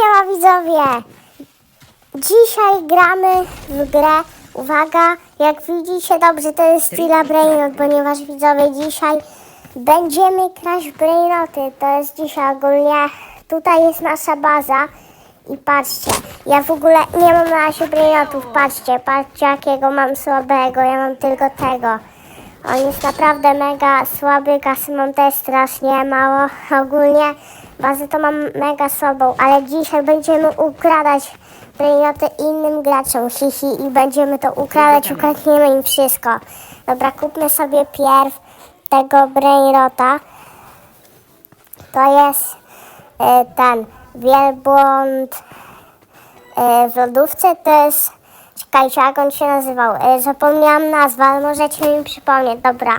Siema widzowie! Dzisiaj gramy w grę. Uwaga, jak widzicie dobrze, to jest Stila Brainrot, ponieważ widzowie dzisiaj będziemy kraść Brainoty. To jest dzisiaj ogólnie, tutaj jest nasza baza i patrzcie, ja w ogóle nie mam na razie Brainotów, patrzcie, patrzcie jakiego mam słabego, ja mam tylko tego. On jest naprawdę mega słaby, kasy mam też strasznie mało. Ogólnie bazę to mam mega słabą, ale dzisiaj będziemy ukradać brainoty innym graczom, hihi, i będziemy to ukradać, ukradniemy im wszystko. Dobra, kupmy sobie pierw tego brainrota. To jest e, ten wielbłąd e, w lodówce, to jest Czekajcie, jak on się nazywał? E, zapomniałam nazwę, ale możecie mi przypomnieć. Dobra,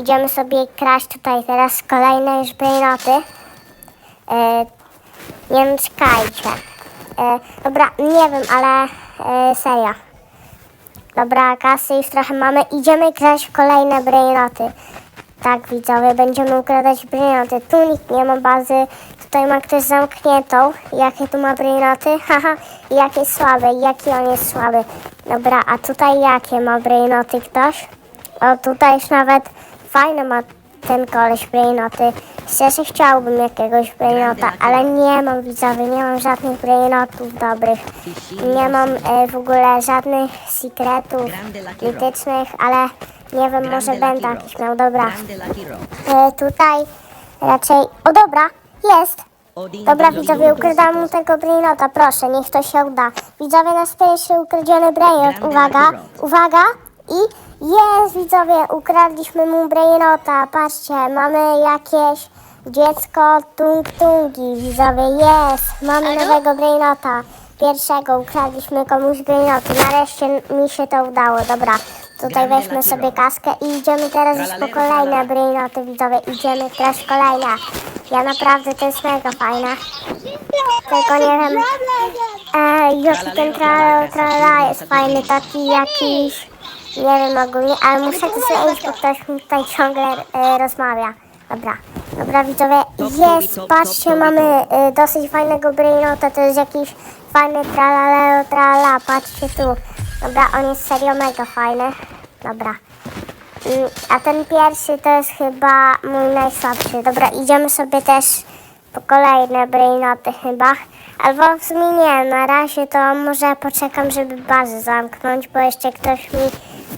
idziemy sobie kraść tutaj teraz kolejne już brainoty. E, nie wiem, czekajcie. E, dobra, nie wiem, ale e, serio. Dobra, kasy już trochę mamy. Idziemy kraść kolejne brainoty. Tak, widzowie, będziemy ukradać brainoty. Tu nikt nie ma bazy. Tutaj ma ktoś zamkniętą. Jakie tu ma brainoty? Haha, jakie słabe, jaki on jest słaby. Dobra, a tutaj jakie ma brainoty ktoś? O, tutaj już nawet fajne ma ten koleś brainoty. Szczerze chciałbym jakiegoś brainota, ale nie mam widzowie, nie mam żadnych brainotów dobrych. Nie mam e, w ogóle żadnych secretów mitycznych, ale nie wiem, może będę jakiś miał. Dobra, e, tutaj raczej... O dobra, jest! Dobra do widzowie, ukradam mu tego brainota, proszę, niech to się uda. Widzowie, nasz pierwszy ukradziony brainot, uwaga, uwaga i jest widzowie, ukradliśmy mu brainota, patrzcie, mamy jakieś dziecko tung tungi, widzowie, jest, mamy nowego brainota. Pierwszego ukradliśmy komuś brainoty, nareszcie mi się to udało, dobra. Tutaj weźmy sobie kaskę i idziemy teraz już po kolejne brainoty, widzowie, idziemy teraz kolejne. Ja naprawdę, to jest mega fajne. Tylko nie wiem, e, jaki ten tra, trala jest fajny, taki jakiś, nie wiem ogólnie, ale muszę to zmienić, bo ktoś mi tutaj ciągle e, rozmawia. Dobra, dobra widzowie, jest, patrzcie, mamy e, dosyć fajnego brainota, to jest jakiś fajny tralaleo, trala, patrzcie tu. Dobra, on jest serio mega fajny. Dobra. Mm, A ten pierwszy to jest chyba mój najsłabszy. Dobra, idziemy sobie też po kolejne brainoty chyba. Albo w sumie nie, na razie to może poczekam, żeby bazę zamknąć, bo jeszcze ktoś mi,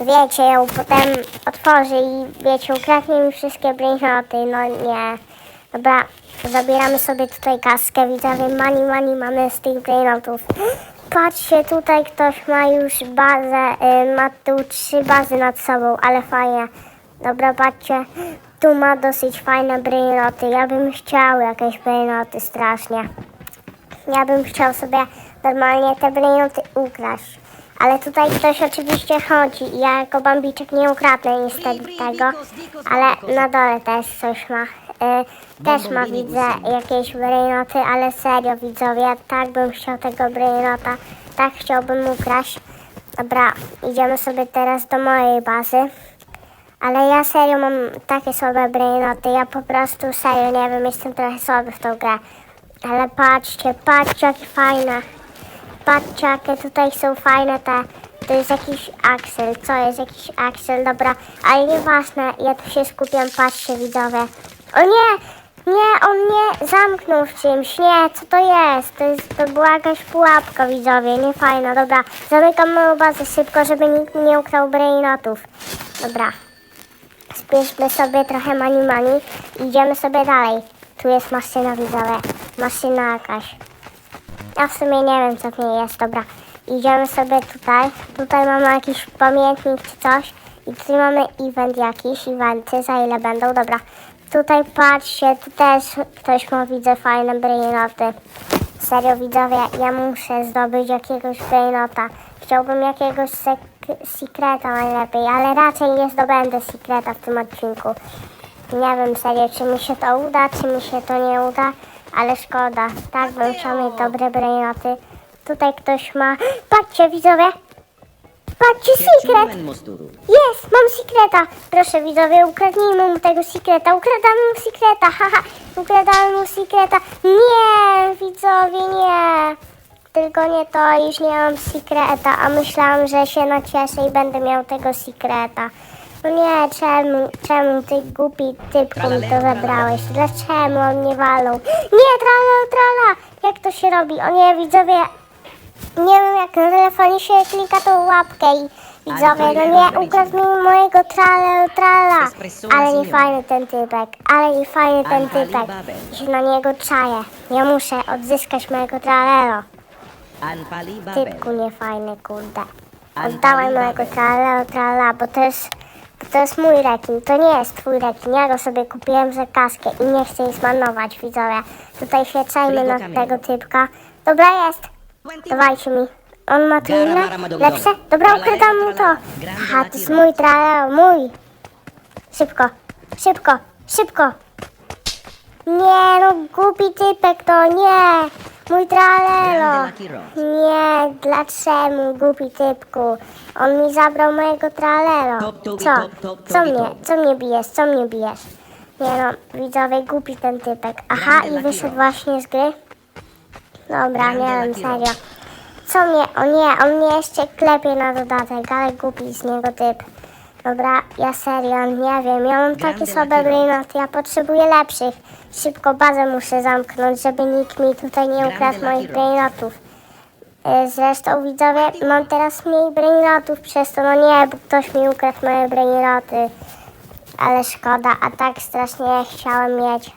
wiecie, ją potem otworzy i wiecie, ukradnie mi wszystkie brainoty. No nie. Dobra, zabieramy sobie tutaj kaskę, widzowie, money, money mamy z tych brainotów. Patrzcie, tutaj ktoś ma już bazę, y, ma tu trzy bazy nad sobą, ale fajnie. Dobra, patrzcie, tu ma dosyć fajne brainoty. Ja bym chciał jakieś brainoty strasznie. Ja bym chciał sobie normalnie te brainoty ukraść. Ale tutaj ktoś oczywiście chodzi i ja jako bambiczek nie ukradnę niestety tego, ale na dole też coś ma. Y, też ma widzę jakieś brainoty, ale serio widzowie, tak bym chciał tego brainota, tak chciałbym ukraść. Dobra, idziemy sobie teraz do mojej bazy. Ale ja serio mam takie słabe brainoty, ja po prostu serio nie wiem, jestem trochę słaby w tą grę. Ale patrzcie, patrzcie jakie fajne. Patrzcie jakie tutaj są fajne te. To jest jakiś Axel, co jest jakiś Axel, dobra, ale nieważne, ja tu się skupiam, patrzcie widzowie. O nie, nie, on mnie zamknął w czymś, nie, co to jest? To, jest, to była jakaś pułapka widzowie, nie fajna, dobra. Zamykam moją bazę szybko, żeby nikt nie ukrał brainotów. Dobra, Spieszmy sobie trochę mani mani idziemy sobie dalej. Tu jest maszyna widzowie. Maszyna jakaś. Ja w sumie nie wiem co w niej jest, dobra. Idziemy sobie tutaj. Tutaj mamy jakiś pamiętnik czy coś. I tutaj mamy event jakiś, eventy, za ile będą, dobra. Tutaj patrzcie, tu też ktoś ma widzę fajne brainoty. Serio widzowie, ja muszę zdobyć jakiegoś brainota. Chciałbym jakiegoś sek- sekreta najlepiej, ale raczej nie zdobędę sekreta w tym odcinku. Nie wiem serio, czy mi się to uda, czy mi się to nie uda, ale szkoda. Tak bym mieć dobre brainoty. Tutaj ktoś ma... Patrzcie widzowie! Patrzcie, mosturu. Jest, mam sekreta. Proszę widzowie, ukradnijmy mu tego sekreta. Ukradamy mu sekreta, haha. Ukradamy mu sekreta. Nie, widzowie, nie. Tylko nie to, już nie mam sekreta, a myślałam, że się nacieszę i będę miał tego sekreta. No nie, czemu, czemu ty głupi typku mi to zabrałeś? Dlaczego on nie walą? Nie, trala, trala! Jak to się robi? O nie, widzowie, nie wiem jak na telefonie się klika tą łapkę i widzowie, no nie, ukradł mi mojego trala, trala. Ale nie fajny ten typek, ale nie fajny ten typek. Się na niego czaję. Ja muszę odzyskać mojego babel. Typku niefajny, kurde. Oddałem mojego tralero, trala, bo to jest, to jest mój rekin, to nie jest twój rekin. Ja go sobie kupiłem za kaskę i nie chcę jej zmarnować, widzowie. Tutaj się czajmy na tego typka. Dobra jest. Dawajcie mi. On ma tu inne? Lepsze? Dobra, ukradam mu to. Aha, to jest mój traleo, mój. Szybko, szybko, szybko. Nie, no głupi typek to, nie. Mój tralelo. Nie, dlaczego głupi typku? On mi zabrał mojego tralelo. Co? Co mnie, co mnie bijesz, co mnie bijesz? Nie no, widzowie, głupi ten typek. Aha, i wyszedł właśnie z gry. Dobra, nie wiem, serio. Co mnie, o nie, on mnie jeszcze klepie na dodatek, ale głupi z niego typ. Dobra, ja serio, nie wiem, ja mam takie słabe brainoty, ja potrzebuję lepszych. Szybko bazę muszę zamknąć, żeby nikt mi tutaj nie ukradł moich brainotów. E, Zresztą widzowie, mam teraz mniej brainotów przez to, no nie, bo ktoś mi ukradł moje brainoty. Ale szkoda, a tak strasznie chciałem mieć.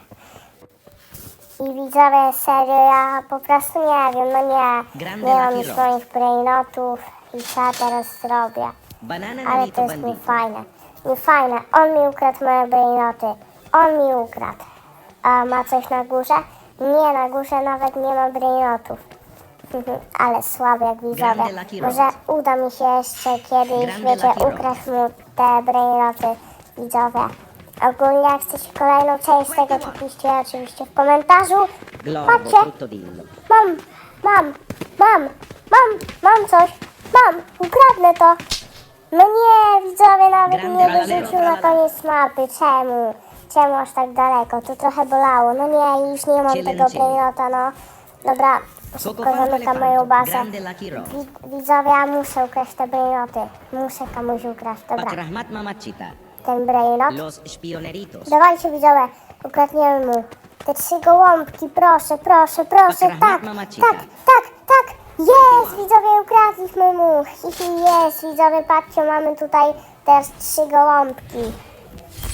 I widzowie, serio, ja po prostu nie wiem, no nie. Nie mam już moich brainotów i co ja teraz zrobię. Ale to jest niefajne. Niefajne. On mi ukradł moje brainoty. On mi ukradł. A ma coś na górze? Nie, na górze nawet nie ma brainotów. Ale słabe jak widzowie. Może uda mi się jeszcze kiedyś, wiecie, ukraść mu te brainoty widzowie. Ogólnie jak chcecie kolejną część tego, to piszcie oczywiście w komentarzu. Patrzcie. Mam, mam, mam, mam, mam coś. Mam, ukradnę to. No nie, widzowie nawet Grande nie Valero, wyrzucił na koniec mapy. Czemu? Czemu aż tak daleko? To trochę bolało. No nie, już nie mam tego brainota, no. Dobra, szybko Coco zamykam Elefanto. moją bazę. Grande Rose. Wi- Widzowie, ja muszę ukraść te brainoty. Muszę komuś ukraść. Dobra, mamachita. ten brainot. Los spioneritos. Dawajcie widzowie, ukradniemy mu. Te trzy gołąbki, proszę, proszę, proszę, tak, mamacita. tak, tak, tak. Jest, widzowie, ukradliśmy mu. Jest, widzowie, patrzcie, mamy tutaj teraz trzy gołąbki.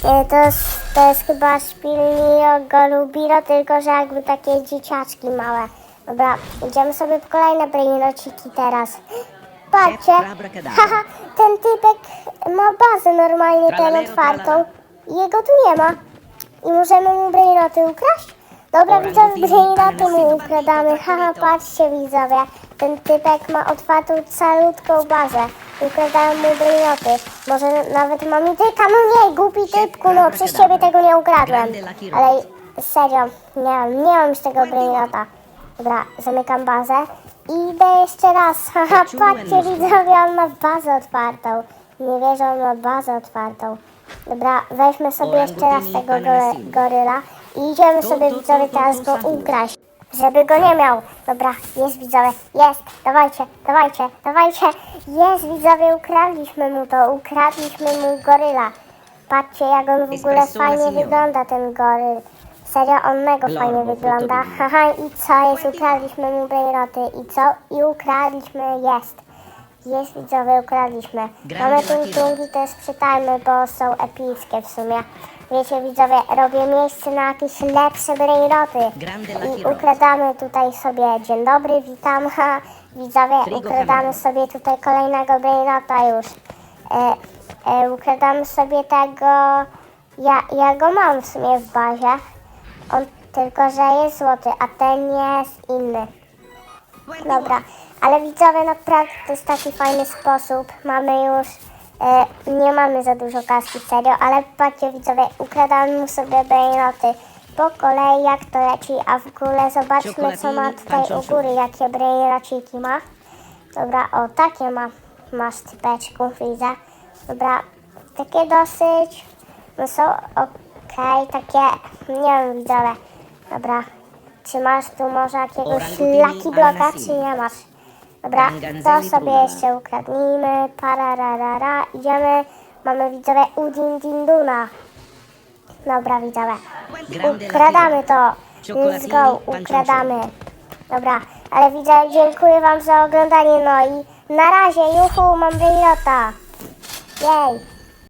E, To jest, to jest chyba szpilnio golubiro, tylko że jakby takie dzieciaczki małe. Dobra, idziemy sobie po kolejne brainrociki teraz. Patrzcie, haha, ten typek ma bazę normalnie Tralalero, otwartą jego tu nie ma. I możemy mu brainoty ukraść? Dobra, widzowie, brainoty mu ukradamy. Haha, patrzcie widzowie, ten typek ma otwartą calutką bazę. Ukradałem mu brainoty. Może nawet ma mityka, no nie, głupi typku, no przez ciebie tego nie ukradłem. Ale serio, nie mam, nie mam już tego brainota. Dobra, zamykam bazę i idę jeszcze raz. Haha, patrzcie widzowie, on ma bazę otwartą. Nie wierzę, on ma bazę otwartą. Dobra, weźmy sobie jeszcze raz tego goryla i idziemy sobie widzowie teraz go ukraść. Żeby go nie miał. Dobra, jest widzowie, jest. Dawajcie, dawajcie, dawajcie. Jest widzowie, ukradliśmy mu to, ukradliśmy mu goryla. Patrzcie jak on w ogóle fajnie wygląda ten goryl. Serio, on mega fajnie wygląda. Haha, i co jest? Ukradliśmy mu brainoty. I co? I ukradliśmy, jest. Jest widzowie, ukradliśmy. Mamy Lucky tungi, to sprzetajmy, bo są epickie w sumie. Wiecie widzowie, robię miejsce na jakieś lepsze Lucky I ukradamy tutaj sobie, dzień dobry, witam, ha. Widzowie, ukradamy sobie tutaj kolejnego brainota już. E, e, ukradamy sobie tego, ja, ja go mam w sumie w bazie. On tylko, że jest złoty, a ten jest inny. Dobra, ale widzowie, naprawdę to jest taki fajny sposób. Mamy już, e, nie mamy za dużo kaski, serio, ale patrzcie widzowie, ukradamy mu sobie brainoty po kolei, jak to leci, a w ogóle zobaczmy, co ma tutaj u góry, jakie brainrociki ma. Dobra, o, takie ma. masz typeczku, widzę. Dobra, takie dosyć, no są okej, takie, nie wiem, widzowie. Dobra, czy masz tu może jakiegoś lucky bloka, czy nie masz? Dobra, to sobie jeszcze ukradnijmy, parararara, idziemy, mamy widzowie Udin Dinduna. Dobra, widzowie, ukradamy to, let's go, ukradamy. Dobra, ale widzę, dziękuję wam za oglądanie, no i na razie, juhu, mam wyjota. Jej.